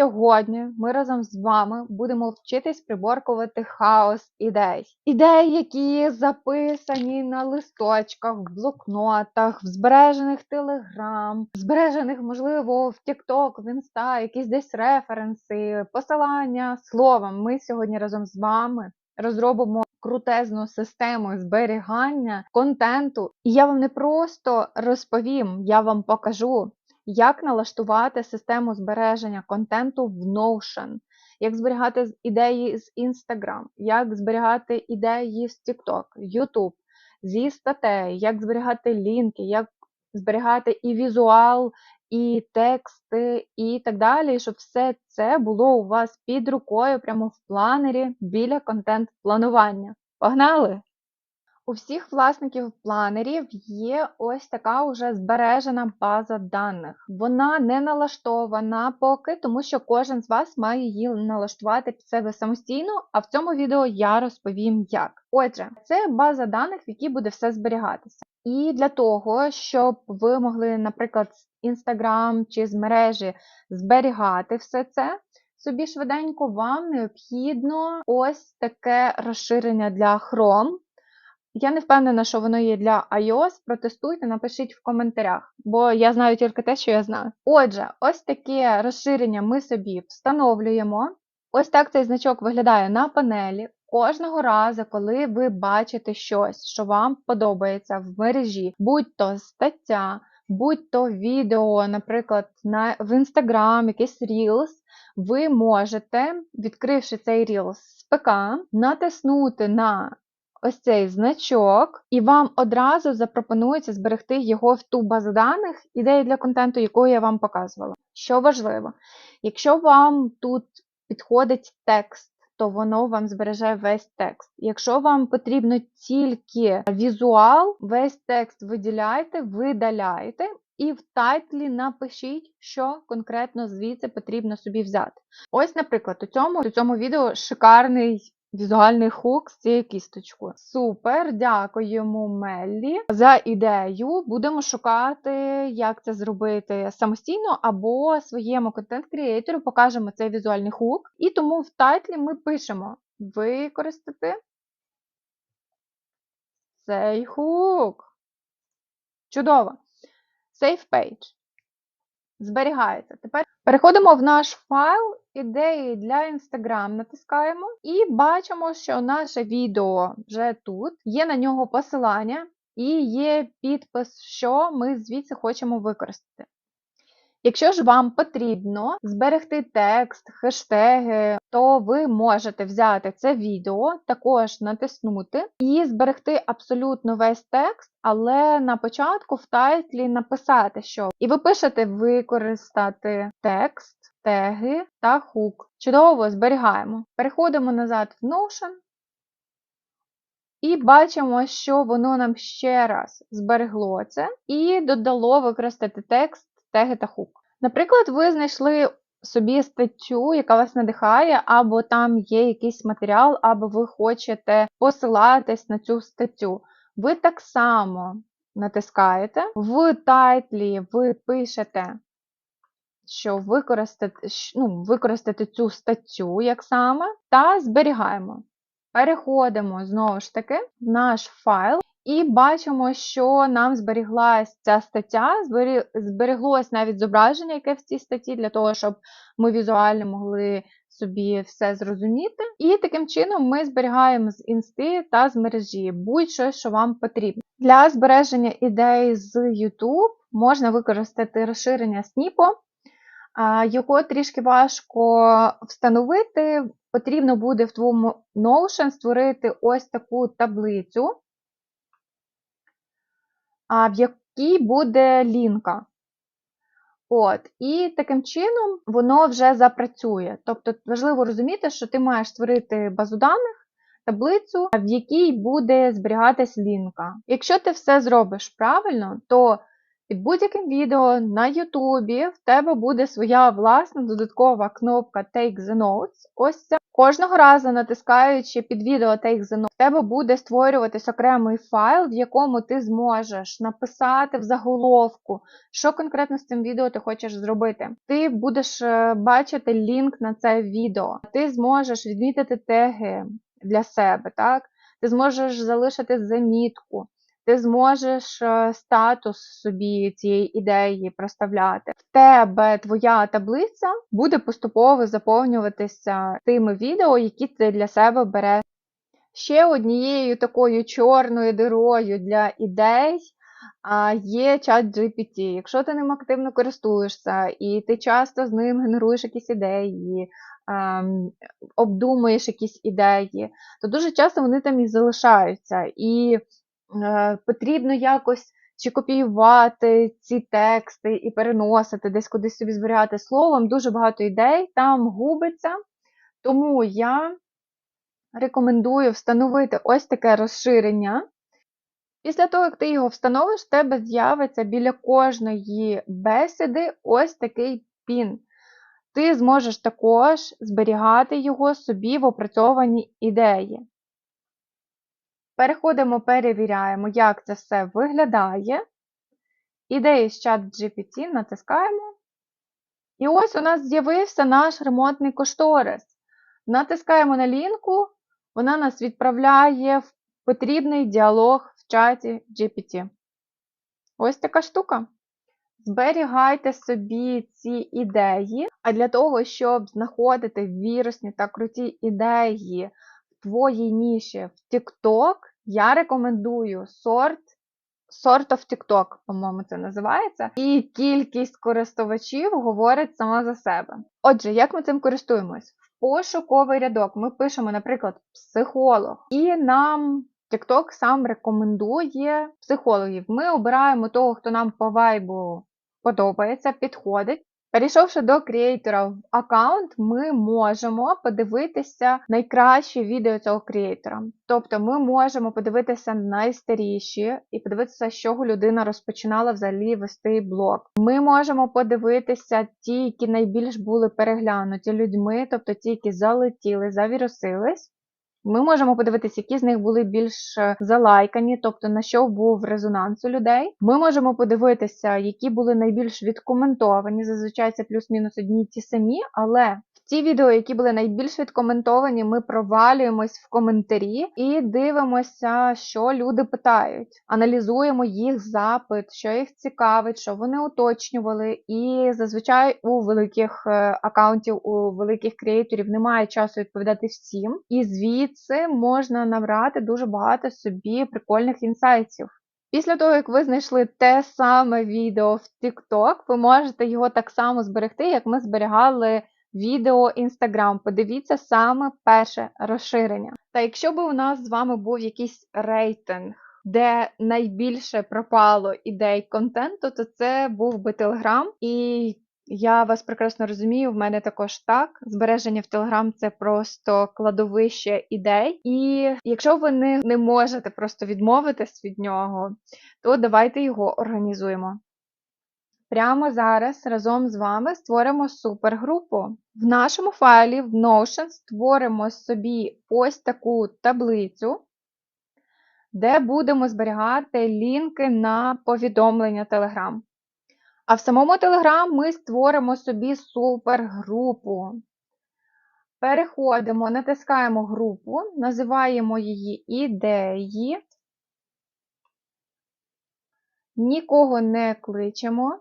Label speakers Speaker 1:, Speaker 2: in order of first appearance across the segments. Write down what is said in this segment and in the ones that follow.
Speaker 1: сьогодні ми разом з вами будемо вчитись приборкувати хаос ідей. Ідеї, які записані на листочках, в блокнотах, в збережених телеграм, збережених, можливо, в TikTok, в Insta, якісь десь референси, посилання. Словом, ми сьогодні разом з вами розробимо крутезну систему зберігання контенту. І я вам не просто розповім, я вам покажу, як налаштувати систему збереження контенту в Notion, як зберігати ідеї з Instagram, як зберігати ідеї з TikTok, YouTube, зі статей, як зберігати лінки, як зберігати і візуал, і тексти, і так далі, щоб все це було у вас під рукою, прямо в планері біля контент-планування. Погнали! У всіх власників планерів є ось така уже збережена база даних. Вона не налаштована поки, тому що кожен з вас має її налаштувати під себе самостійно, а в цьому відео я розповім як. Отже, це база даних, в якій буде все зберігатися. І для того, щоб ви могли, наприклад, з Instagram чи з мережі зберігати все це, собі швиденько, вам необхідно ось таке розширення для Chrome. Я не впевнена, що воно є для iOS. Протестуйте, напишіть в коментарях, бо я знаю тільки те, що я знаю. Отже, ось таке розширення ми собі встановлюємо. Ось так цей значок виглядає на панелі. Кожного разу, коли ви бачите щось, що вам подобається в мережі, будь-то стаття, будь-то відео, наприклад, на, в Instagram, якийсь Reels, ви можете, відкривши цей Reels з ПК, натиснути на ось цей значок, і вам одразу запропонується зберегти його в ту базу даних, ідеї для контенту, яку я вам показувала. Що важливо, якщо вам тут підходить текст, то воно вам збереже весь текст. Якщо вам потрібно тільки візуал, весь текст виділяйте, видаляйте. І в тайтлі напишіть, що конкретно звідси потрібно собі взяти. Ось, наприклад, у цьому, у цьому відео шикарний візуальний хук з цією кісточкою. Супер, дякуємо Меллі за ідею. Будемо шукати, як це зробити самостійно або своєму контент-крієтору покажемо цей візуальний хук. І тому в тайтлі ми пишемо використати цей хук. Чудово! Save page. Зберігається. Тепер переходимо в наш файл ідеї для Instagram, натискаємо і бачимо, що наше відео вже тут. Є на нього посилання і є підпис, що ми звідси хочемо використати. Якщо ж вам потрібно зберегти текст, хештеги, то ви можете взяти це відео, також натиснути і зберегти абсолютно весь текст, але на початку в тайтлі написати, що і ви пишете використати текст, теги та хук. Чудово зберігаємо. Переходимо назад в Notion. І бачимо, що воно нам ще раз зберегло це і додало використати текст, теги та хук. Наприклад, ви знайшли собі статтю, яка вас надихає, або там є якийсь матеріал, або ви хочете посилатись на цю статтю. Ви так само натискаєте. В тайтлі ви пишете, що використати, ну, використати цю статтю як саме, та зберігаємо. Переходимо знову ж таки в наш файл і бачимо, що нам зберіглася ця стаття, збереглось навіть зображення, яке в цій статті, для того, щоб ми візуально могли собі все зрозуміти. І таким чином ми зберігаємо з інсти та з мережі будь-що, що вам потрібно. Для збереження ідей з YouTube можна використати розширення Snipo, його трішки важко встановити. Потрібно буде в твоєму Notion створити ось таку таблицю, в якій буде лінка. От, І таким чином воно вже запрацює. Тобто важливо розуміти, що ти маєш створити базу даних, таблицю, в якій буде зберігатись лінка. Якщо ти все зробиш правильно, то Під будь-яким відео на Ютубі в тебе буде своя власна додаткова кнопка Take the Notes. Ось ця. Кожного разу натискаючи під відео Take the Notes, в тебе буде створюватись окремий файл, в якому ти зможеш написати в заголовку, що конкретно з цим відео ти хочеш зробити. Ти будеш е, бачити лінк на це відео. Ти зможеш відмітити теги для себе, так? Ти зможеш залишити замітку. Ти зможеш е, статус собі цієї ідеї проставляти. В тебе твоя таблиця буде поступово заповнюватися тими відео, які ти для себе береш. Ще однією такою чорною дирою для ідей є чат GPT. Якщо ти ним активно користуєшся і ти часто з ним генеруєш якісь ідеї, ем, обдумуєш якісь ідеї, то дуже часто вони там і залишаються. І потрібно якось чи копіювати ці тексти і переносити, десь кудись собі зберігати словом. Дуже багато ідей там губиться. Тому я рекомендую встановити ось таке розширення. Після того, як ти його встановиш, в тебе з'явиться біля кожної бесіди ось такий пін. Ти зможеш також зберігати його собі в опрацьовані ідеї. Переходимо, перевіряємо, як це все виглядає. Ідеї з чат GPT натискаємо. І ось у нас з'явився наш ремонтний кошторис. Натискаємо на лінку, вона нас відправляє в потрібний діалог в чаті GPT. Ось така штука. Зберігайте собі ці ідеї, а для того, щоб знаходити вірусні та круті ідеї в твоїй ніші в TikTok, я рекомендую сорт Sort of TikTok, по-моєму, це називається. І кількість користувачів говорить сама за себе. Отже, як ми цим користуємось? В пошуковий рядок ми пишемо, наприклад, психолог, і нам TikTok сам рекомендує психологів. Ми обираємо того, хто нам по вайбу подобається, підходить. Перейшовши до креатора в аккаунт, ми можемо подивитися найкращі відео цього креатора. Тобто ми можемо подивитися найстаріші і подивитися, з чого людина розпочинала взагалі вести блог. Ми можемо подивитися ті, які найбільш були переглянуті людьми, тобто ті, які залетіли, завірусились. Ми можемо подивитися, які з них були більш е, залайкані, тобто на що був резонанс у людей. Ми можемо подивитися, які були найбільш відкоментовані. Зазвичай це плюс-мінус одні ті самі, але ті відео, які були найбільш відкоментовані, ми провалюємось в коментарі і дивимося, що люди питають. Аналізуємо їх запит, що їх цікавить, що вони уточнювали. І зазвичай у великих е, акаунтів, у великих креаторів немає часу відповідати всім. І звідси можна набрати дуже багато собі прикольних інсайтів. Після того, як ви знайшли те саме відео в TikTok, ви можете його так само зберегти, як ми зберігали відео Instagram. Подивіться саме перше розширення. Та якщо б у нас з вами був якийсь рейтинг, де найбільше пропало ідей контенту, то це був би Telegram. І я вас прекрасно розумію, в мене також так. Збереження в Telegram це просто кладовище ідей. І якщо ви не, не можете просто відмовитись від нього, то давайте його організуємо. Прямо зараз разом з вами створимо супергрупу. В нашому файлі в Notion створимо собі ось таку таблицю, де будемо зберігати лінки на повідомлення Telegram. А в самому Telegram ми створимо собі супергрупу. Переходимо, натискаємо групу, називаємо її ідеї. Нікого не кличемо.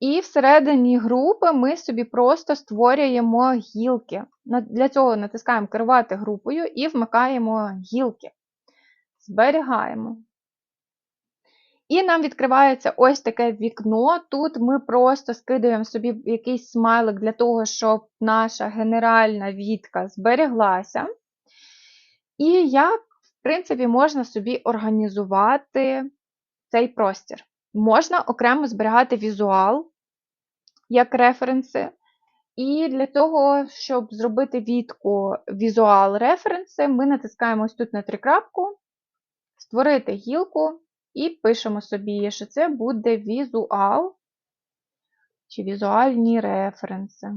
Speaker 1: І всередині групи ми собі просто створюємо гілки. Для цього натискаємо керувати групою і вмикаємо гілки. Зберігаємо. І нам відкривається ось таке вікно. Тут ми просто скидаємо собі якийсь смайлик для того, щоб наша генеральна відка збереглася. І як, в принципі, можна собі організувати цей простір. Можна окремо зберігати візуал як референси. І для того, щоб зробити відку візуал референси, ми натискаємо ось тут на трикрапку, створити гілку І пишемо собі, що це буде візуал чи візуальні референси.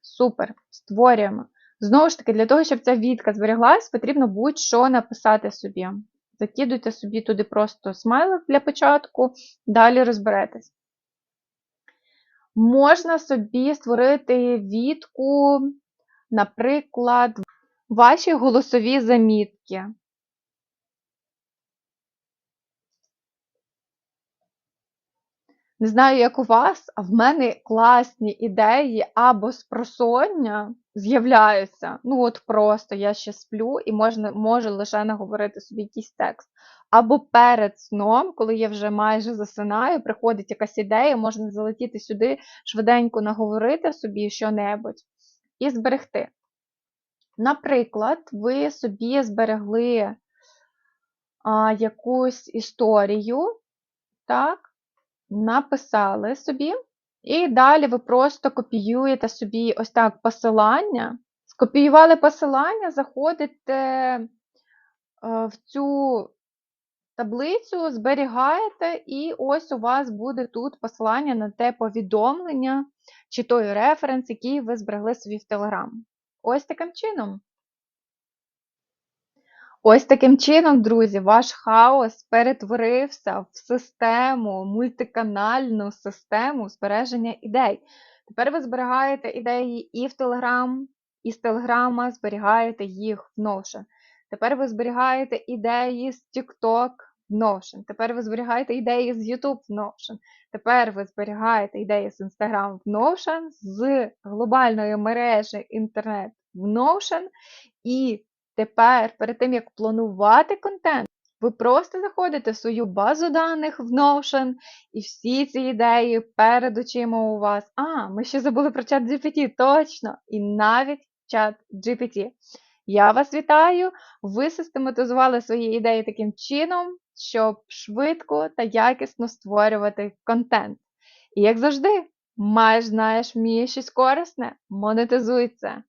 Speaker 1: Супер. Створюємо. Знову ж таки, для того, щоб ця відка збереглась, потрібно будь-що написати собі. Закидуйте собі туди просто смайлик для початку, далі розберетесь. Можна собі створити відку, наприклад, ваші голосові замітки. Не знаю, як у вас, а в мене класні ідеї або з просоння з'являються. Ну, от просто я ще сплю і можна, можу лише наговорити собі якийсь текст. Або перед сном, коли я вже майже засинаю, приходить якась ідея, можна залетіти сюди, швиденько наговорити собі що-небудь і зберегти. Наприклад, ви собі зберегли а, якусь історію, так, написали собі, і далі ви просто копіюєте собі ось так посилання. Скопіювали посилання, заходите е, в цю таблицю, зберігаєте, і ось у вас буде тут посилання на те повідомлення чи той референс, який ви зберегли собі в Telegram. Ось таким чином. Ось таким чином, друзі, ваш хаос перетворився в систему, мультиканальну систему збереження ідей. Тепер ви зберігаєте ідеї і в Telegram, і з Телеграма зберігаєте їх в Notion. Тепер ви зберігаєте ідеї з TikTok в Notion. Тепер ви зберігаєте ідеї з YouTube в Notion. Тепер ви зберігаєте ідеї з Instagram в Notion, з глобальної мережі інтернет в Notion. І тепер, перед тим як планувати контент, ви просто заходите в свою базу даних в Notion, і всі ці ідеї перед очима у вас. А, ми ще забули про чат GPT, точно! І навіть чат GPT. Я вас вітаю! Ви систематизували свої ідеї таким чином, щоб швидко та якісно створювати контент. І як завжди, маєш, знаєш, вмієш щось корисне, монетизуй це.